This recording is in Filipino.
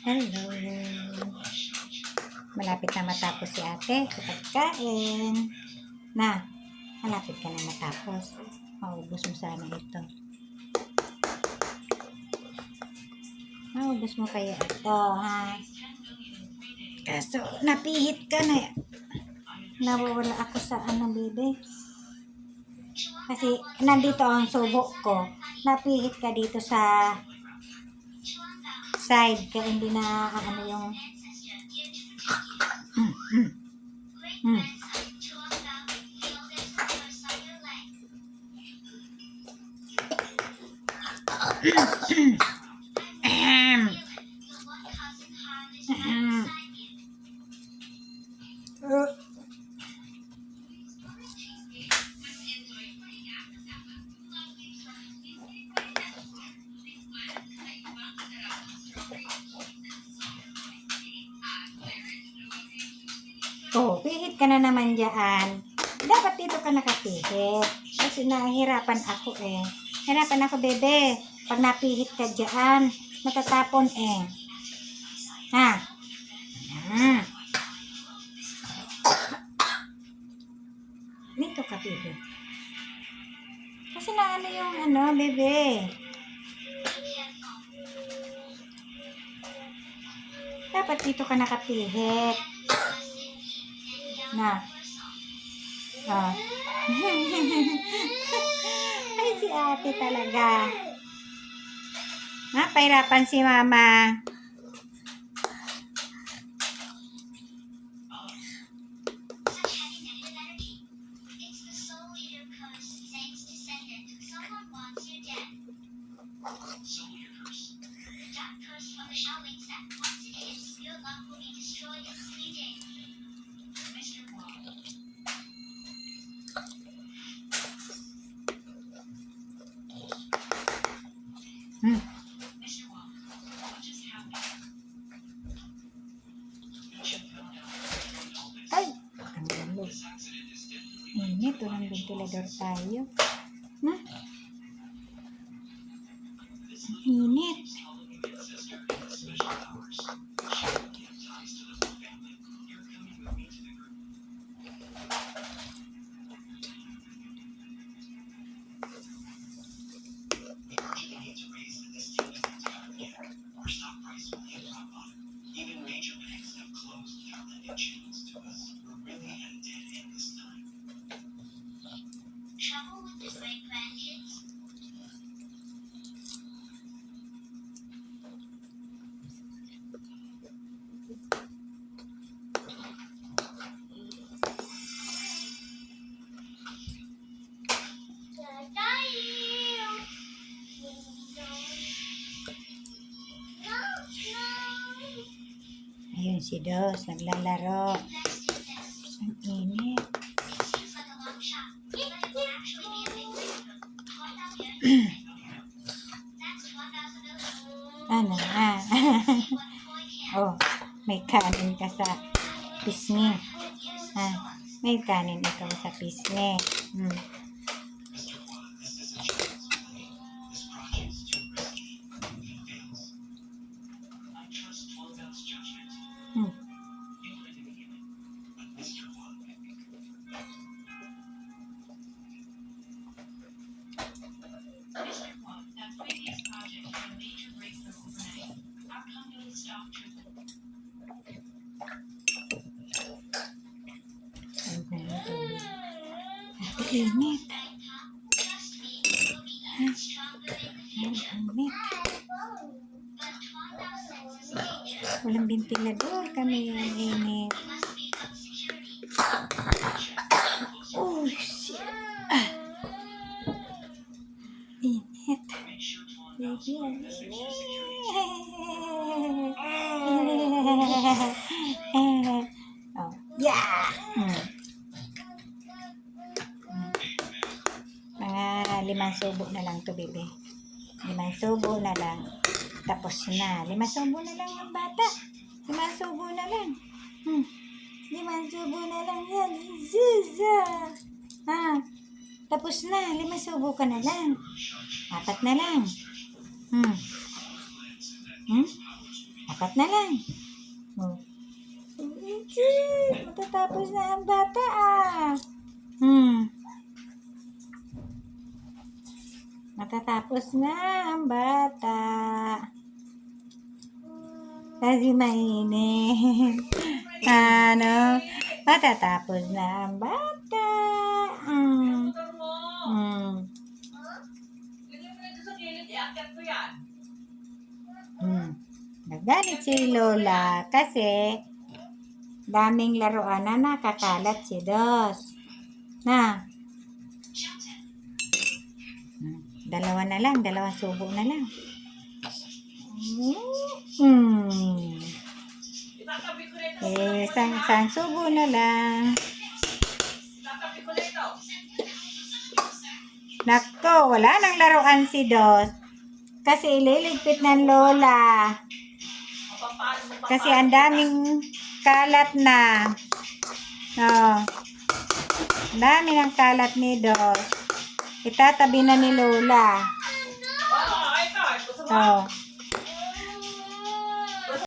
Hello. Malapit na matapos si ate sa pagkain. Na, malapit ka na matapos. Maubos mo sana ito. Maubos mo kaya ito, ha? Kaso, napihit ka na. Nawawala ako sa ano, baby. Kasi, nandito ang subo ko. Napihit ka dito sa side. Kaya hindi na, ano yung... Oh, pihit ka na naman dyan. Dapat dito ka nakapihit. Kasi nahihirapan ako eh. Hirapan ako, bebe. Pag napihit ka dyan, matatapon eh. Ha? Hmm. Dito ka, bebe. Kasi na ano yung ano, bebe. Dapat dito ka nakapihit. Na. Ah. Ay, si ate talaga. Napahirapan si mama. That curse from the Shaolin sect. Once it hits, your love will be destroyed in three days. Mr. Wong. Hmm. Ay, ang galo. Init, walang ventilador tayo. Na? Si Dos, naglalaro. Ang init. Seems like a long shot, but it will actually be a big breakthrough. What about you? That's $1,000. Ano here. oh, may kanin ka sa pisngi. Ah, may kanin ikaw sa pisngi. Hmm. Is dangerous. Walang ventilador kami. Ang init. Subo na lang to, bebe. Limang subo na lang. Tapos na. Limang subo na lang ang bata. Limang subo na lang. Hmm. Limang subo na lang yan. Zuza. Ah. Tapos na. Limang subo ka na lang. Apat na lang. Hmm. Hmm? Apat na lang. Oh. Matatapos na ang bata Matatapos na ang bata. Kasi mainit. ano? Matatapos na ang bata. Ko yan. Hmm. Nagalit si Lola kasi daming laruan na nakakalat si Dos. Na. Hmm. Dalawa na lang, dalawang subo na lang. Ito. Eh, isang, isang subo na lang. Nako, wala nang laruan si Dos. Kasi ililigpit ng Lola. Kasi ang daming kalat na. Oh. Dami ng kalat ni Dos. Itatabi na ni Lola. Sa Oh.